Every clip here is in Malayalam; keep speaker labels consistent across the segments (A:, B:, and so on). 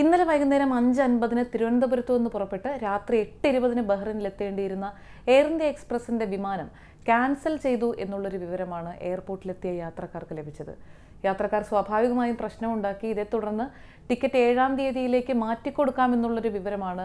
A: ഇന്നലെ വൈകുന്നേരം അഞ്ച് അൻപതിന് തിരുവനന്തപുരത്തു നിന്ന് പുറപ്പെട്ട് രാത്രി എട്ട് ഇരുപതിന് ബഹ്റിനിലെത്തേണ്ടിയിരുന്ന എയർ ഇന്ത്യ എക്സ്പ്രസിന്റെ വിമാനം ക്യാൻസൽ ചെയ്തു എന്നുള്ളൊരു വിവരമാണ് എയർപോർട്ടിലെത്തിയ യാത്രക്കാർക്ക് ലഭിച്ചത്. യാത്രക്കാർ സ്വാഭാവികമായും പ്രശ്നമുണ്ടാക്കി. ഇതേ തുടർന്ന് ടിക്കറ്റ് ഏഴാം തീയതിയിലേക്ക് മാറ്റിക്കൊടുക്കാമെന്നുള്ളൊരു വിവരമാണ്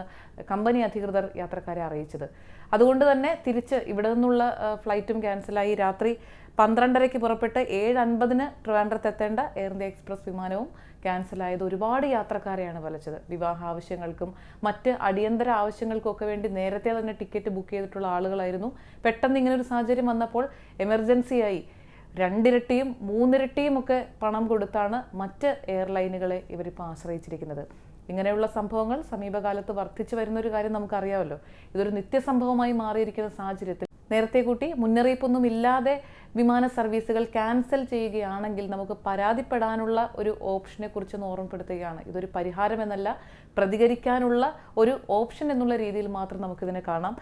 A: കമ്പനി അധികൃതർ യാത്രക്കാരെ അറിയിച്ചത്. അതുകൊണ്ട് തന്നെ തിരിച്ച് ഇവിടെ നിന്നുള്ള ഫ്ലൈറ്റും ക്യാൻസലായി. രാത്രി പന്ത്രണ്ടരയ്ക്ക് പുറപ്പെട്ട് ഏഴ് അൻപതിന് ട്രിവാൻഡ്രത്ത് എത്തേണ്ട എയർ ഇന്ത്യ എക്സ്പ്രസ് വിമാനവും ക്യാൻസലായത്. ഒരുപാട് യാത്രക്കാരെയാണ് വലച്ചത്. വിവാഹ ആവശ്യങ്ങൾക്കും മറ്റ് അടിയന്തര ആവശ്യങ്ങൾക്കൊക്കെ വേണ്ടി നേരത്തെ തന്നെ ടിക്കറ്റ് ബുക്ക് ചെയ്തിട്ടുള്ള ആളുകളായിരുന്നു. പെട്ടെന്ന് ഇങ്ങനൊരു സാഹചര്യം വന്നപ്പോൾ എമർജൻസിയായി. രണ്ടിരട്ടിയും മൂന്നിരട്ടിയും ഒക്കെ പണം കൊടുത്താണ് മറ്റ് എയർലൈനുകളെ ഇവരിപ്പോൾ ആശ്രയിച്ചിരിക്കുന്നത്. ഇങ്ങനെയുള്ള സംഭവങ്ങൾ സമീപകാലത്ത് വർദ്ധിച്ചു വരുന്ന ഒരു കാര്യം നമുക്കറിയാമല്ലോ. ഇതൊരു നിത്യസംഭവമായി മാറിയിരിക്കുന്ന സാഹചര്യത്തിൽ നേരത്തെ കൂട്ടി മുന്നറിയിപ്പൊന്നും ഇല്ലാതെ വിമാന സർവീസുകൾ ക്യാൻസൽ ചെയ്യുകയാണെങ്കിൽ നമുക്ക് പരാതിപ്പെടാനുള്ള ഒരു ഓപ്ഷനെ കുറിച്ചൊന്ന് ഓർമ്മപ്പെടുത്തുകയാണ്. ഇതൊരു പരിഹാരമെന്നല്ല പ്രതികരിക്കാനുള്ള ഒരു ഓപ്ഷൻ എന്നുള്ള രീതിയിൽ മാത്രം നമുക്കിതിനെ കാണാം.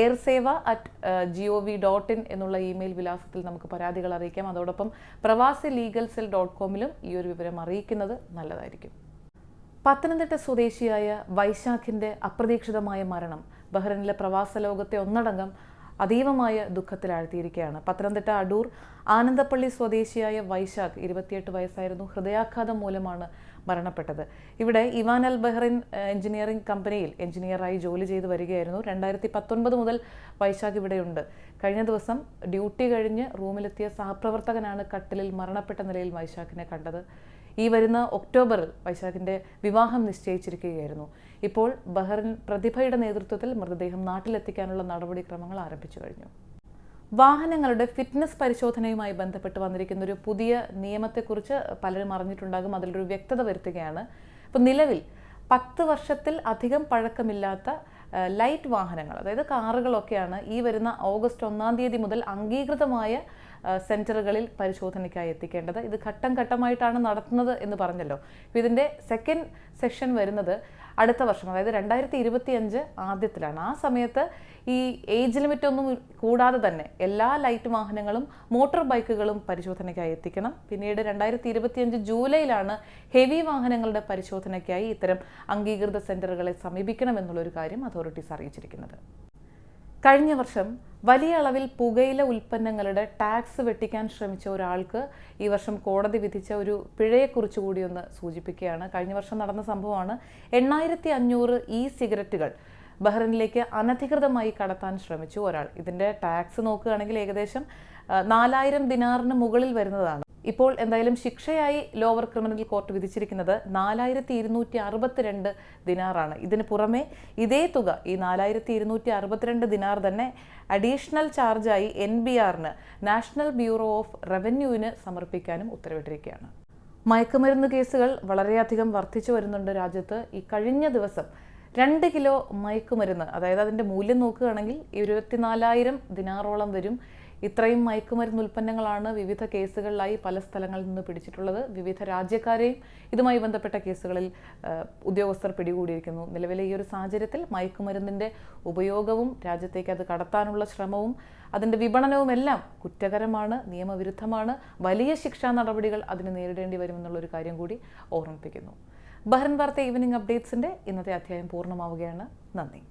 A: Air Sewa at G O V dot in എന്നുള്ള ഇമെയിൽ വിലാസത്തിൽ നമുക്ക് പരാതികൾ അറിയിക്കാം. അതോടൊപ്പം പ്രവാസി ലീഗൽ സെൽ ഡോട്ട് കോമിലും ഈ ഒരു വിവരം അറിയിക്കുന്നത് നല്ലതായിരിക്കും. പത്തനംതിട്ട സ്വദേശിയായ വൈശാഖിന്റെ അപ്രതീക്ഷിതമായ മരണം ബഹ്റിനിലെ പ്രവാസ ലോകത്തെ ഒന്നടങ്കം അതീവമായ ദുഃഖത്തിലാഴ്ത്തിയിരിക്കുകയാണ്. പത്തനംതിട്ട അടൂർ ആനന്ദപ്പള്ളി സ്വദേശിയായ വൈശാഖ് ഇരുപത്തിയെട്ട് വയസ്സായിരുന്നു. ഹൃദയാഘാതം മൂലമാണ് മരണപ്പെട്ടത്. ഇവിടെ ഇവാൻ അൽ ബഹ്റിൻ എഞ്ചിനീയറിംഗ് കമ്പനിയിൽ എഞ്ചിനീയറായി ജോലി ചെയ്തു വരികയായിരുന്നു. രണ്ടായിരത്തി പത്തൊൻപത് മുതൽ വൈശാഖ് ഇവിടെയുണ്ട്. കഴിഞ്ഞ ദിവസം ഡ്യൂട്ടി കഴിഞ്ഞ് റൂമിലെത്തിയ സഹപ്രവർത്തകനാണ് കട്ടിലിൽ മരണപ്പെട്ട നിലയിൽ വൈശാഖിനെ കണ്ടത്. ഈ വരുന്ന ഒക്ടോബറിൽ വൈശാഖിന്റെ വിവാഹം നിശ്ചയിച്ചിരിക്കുകയായിരുന്നു. ഇപ്പോൾ ബഹ്റിൻ പ്രതിഭയുടെ നേതൃത്വത്തിൽ മൃതദേഹം നാട്ടിലെത്തിക്കാനുള്ള നടപടിക്രമങ്ങൾ ആരംഭിച്ചു കഴിഞ്ഞു. വാഹനങ്ങളുടെ ഫിറ്റ്നസ് പരിശോധനയുമായി ബന്ധപ്പെട്ട് വന്നിരിക്കുന്ന ഒരു പുതിയ നിയമത്തെക്കുറിച്ച് പലരും അറിഞ്ഞിട്ടുണ്ടാകും. അതിലൊരു വ്യക്തത വരുത്തുകയാണ്. ഇപ്പം നിലവിൽ പത്ത് വർഷത്തിൽ അധികം പഴക്കമില്ലാത്ത ലൈറ്റ് വാഹനങ്ങൾ അതായത് കാറുകളൊക്കെയാണ് ഈ വരുന്ന ഓഗസ്റ്റ് ഒന്നാം തീയതി മുതൽ അംഗീകൃതമായ ആ, സെന്ററുകളിൽ പരിശോധനയ്ക്കായി എത്തിക്കേണ്ടത്. ഇത് ഘട്ടം ഘട്ടമായിട്ടാണ് നടത്തുന്നത് എന്ന് പറഞ്ഞല്ലോ. അപ്പോൾ ഇതിന്റെ സെക്കൻഡ് സെഷൻ വരുന്നത് അടുത്ത വർഷം അതായത് രണ്ടായിരത്തി ഇരുപത്തി അഞ്ച് ആദ്യത്തിലാണ്. ആ സമയത്ത് ഈ ഏജ് ലിമിറ്റ് ഒന്നും കൂടാതെ തന്നെ എല്ലാ ലൈറ്റ് വാഹനങ്ങളും മോട്ടോർ ബൈക്കുകളും പരിശോധനയ്ക്കായി എത്തിക്കണം. പിന്നീട് രണ്ടായിരത്തി ഇരുപത്തിയഞ്ച് ജൂലൈയിലാണ് ഹെവി വാഹനങ്ങളുടെ പരിശോധനയ്ക്കായി ഇത്തരം അംഗീകൃത സെന്ററുകളെ സമീപിക്കണം എന്നുള്ളൊരു കാര്യം അതോറിറ്റീസ് അറിയിച്ചിരിക്കുന്നത്. കഴിഞ്ഞ വർഷം വലിയ അളവിൽ പുകയില ഉൽപ്പന്നങ്ങളുടെ ടാക്സ് വെട്ടിക്കാൻ ശ്രമിച്ച ഒരാൾക്ക് ഈ വർഷം കോടതി വിധിച്ച ഒരു പിഴയെക്കുറിച്ച് കൂടി ഒന്ന് സൂചിപ്പിക്കുകയാണ്. കഴിഞ്ഞ വർഷം നടന്ന സംഭവമാണ് എണ്ണായിരത്തി അഞ്ഞൂറ് ഇ സിഗരറ്റുകൾ ബഹ്റിനിലേക്ക് അനധികൃതമായി കടത്താൻ ശ്രമിച്ചു ഒരാൾ. ഇതിന്റെ ടാക്സ് നോക്കുകയാണെങ്കിൽ ഏകദേശം നാലായിരം ദിനാറിന് മുകളിൽ വരുന്നതാണ്. ഇപ്പോൾ എന്തായാലും ശിക്ഷയായി ലോവർ ക്രിമിനൽ കോർട്ട് വിധിച്ചിരിക്കുന്നത് നാലായിരത്തി ഇരുന്നൂറ്റി അറുപത്തിരണ്ട് ദിനാറാണ്. ഇതിന് പുറമെ ഇതേ തുക ഈ നാലായിരത്തി ഇരുന്നൂറ്റി അറുപത്തിരണ്ട് ദിനാർ തന്നെ അഡീഷണൽ ചാർജായി എൻ ബി ആറിന് നാഷണൽ ബ്യൂറോ ഓഫ് റവന്യൂവിന് സമർപ്പിക്കാനും ഉത്തരവിട്ടിരിക്കുകയാണ്. മയക്കുമരുന്ന് കേസുകൾ വളരെയധികം വർദ്ധിച്ചു വരുന്നുണ്ട് രാജ്യത്ത്. ഈ കഴിഞ്ഞ ദിവസം രണ്ട് കിലോ മയക്കുമരുന്ന് അതായത് അതിന്റെ മൂല്യം നോക്കുകയാണെങ്കിൽ ഇരുപത്തിനാലായിരം ദിനാറോളം വരും. ഇത്രയും മയക്കുമരുന്ന് ഉൽപ്പന്നങ്ങളാണ് വിവിധ കേസുകളിലായി പല സ്ഥലങ്ങളിൽ നിന്ന് പിടിച്ചിട്ടുള്ളത്. വിവിധ രാജ്യക്കാരെയും ഇതുമായി ബന്ധപ്പെട്ട കേസുകളിൽ ഉദ്യോഗസ്ഥർ പിടികൂടിയിരിക്കുന്നു. നിലവിലെ ഈ ഒരു സാഹചര്യത്തിൽ മയക്കുമരുന്നിന്റെ ഉപയോഗവും രാജ്യത്തേക്ക് അത് കടത്താനുള്ള ശ്രമവും അതിന്റെ വിപണനവും എല്ലാം കുറ്റകരമാണ് നിയമവിരുദ്ധമാണ്. വലിയ ശിക്ഷാ നടപടികൾ അതിന് നേരിടേണ്ടി വരുമെന്നുള്ളൊരു കാര്യം കൂടി ഓർമ്മിപ്പിക്കുന്നു. ബഹ്റൻ വാർത്ത ഈവനിംഗ് അപ്ഡേറ്റ്സിന്റെ ഇന്നത്തെ അധ്യായം പൂർണമാവുകയാണ്. നന്ദി.